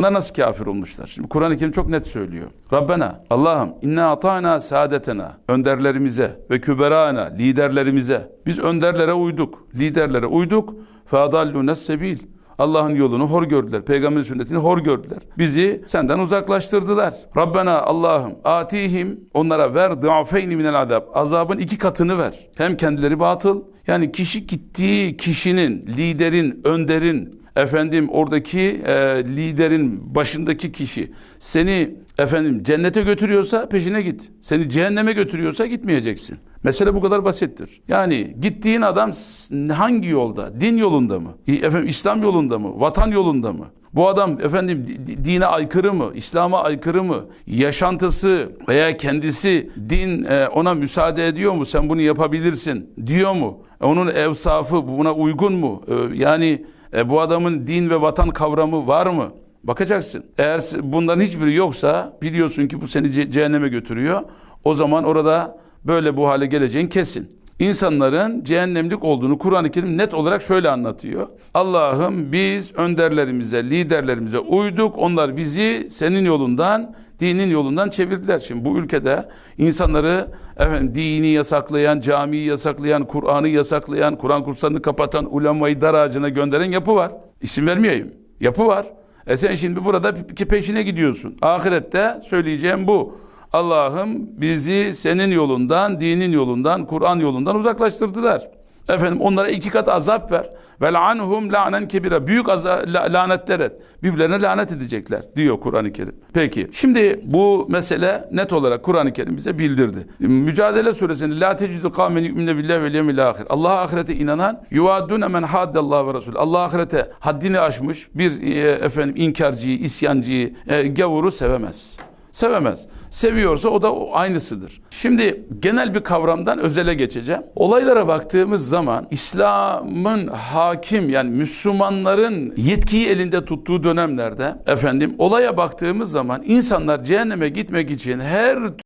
Bunlar nasıl kafir olmuşlar? Şimdi Kur'an-ı Kerim çok net söylüyor. Rabbena, Allah'ım inna ata'na saadetena, önderlerimize ve küberana, liderlerimize. Biz önderlere uyduk, liderlere uyduk. Fadallûne sebil. Allah'ın yolunu hor gördüler. Peygamberin sünnetini hor gördüler. Bizi senden uzaklaştırdılar. Rabbena Allah'ım atihim onlara ver dıafeyni minel azab. Azabın iki katını ver. Hem kendileri batıl yani kişi gittiği kişinin, liderin, önderin, efendim oradaki e, liderin başındaki kişi seni efendim cennete götürüyorsa peşine git. Seni cehenneme götürüyorsa gitmeyeceksin. Mesele bu kadar basittir. Yani gittiğin adam hangi yolda? Din yolunda mı? Efendim İslam yolunda mı? Vatan yolunda mı? Bu adam efendim di- di- dine aykırı mı? İslam'a aykırı mı? Yaşantısı veya kendisi din e, ona müsaade ediyor mu? Sen bunu yapabilirsin diyor mu? E, Onun evsafı buna uygun mu? E, Yani e, bu adamın din ve vatan kavramı var mı? Bakacaksın. Eğer bunların hiçbiri yoksa biliyorsun ki bu seni ce- cehenneme götürüyor. O zaman orada böyle bu hale geleceğin kesin. İnsanların cehennemlik olduğunu Kur'an-ı Kerim net olarak şöyle anlatıyor. Allah'ım biz önderlerimize, liderlerimize uyduk. Onlar bizi senin yolundan, dinin yolundan çevirdiler. Şimdi bu ülkede insanları efendim dini yasaklayan, camiyi yasaklayan, Kur'an'ı yasaklayan, Kur'an kurslarını kapatan, ulemayı dar ağacına gönderen yapı var. İsim vermeyeyim. Yapı var. E sen şimdi burada pe- peşine gidiyorsun. Ahirette söyleyeceğim bu. Allah'ım bizi senin yolundan, dinin yolundan, Kur'an yolundan uzaklaştırdılar. Efendim onlara iki kat azap ver. Ve anhum lanen kebira. Büyük la- lanetler et. Birbirlerine lanet edecekler diyor Kur'an-ı Kerim. Peki şimdi bu mesele net olarak Kur'an-ı Kerim bize bildirdi. Mücadele suresinde la tecidu kavmen yu'mine billahi vel yevmil ahir. Allah'a ahirete inanan yuvaddune men haddallahu ve resul. Allah ahirete haddini aşmış bir e, efendim inkarcıyı, isyancıyı, e, gavuru sevemez sevemez. Seviyorsa o da o aynısıdır. Şimdi genel bir kavramdan özele geçeceğim. Olaylara baktığımız zaman İslam'ın hakim yani Müslümanların yetkiyi elinde tuttuğu dönemlerde efendim olaya baktığımız zaman insanlar cehenneme gitmek için her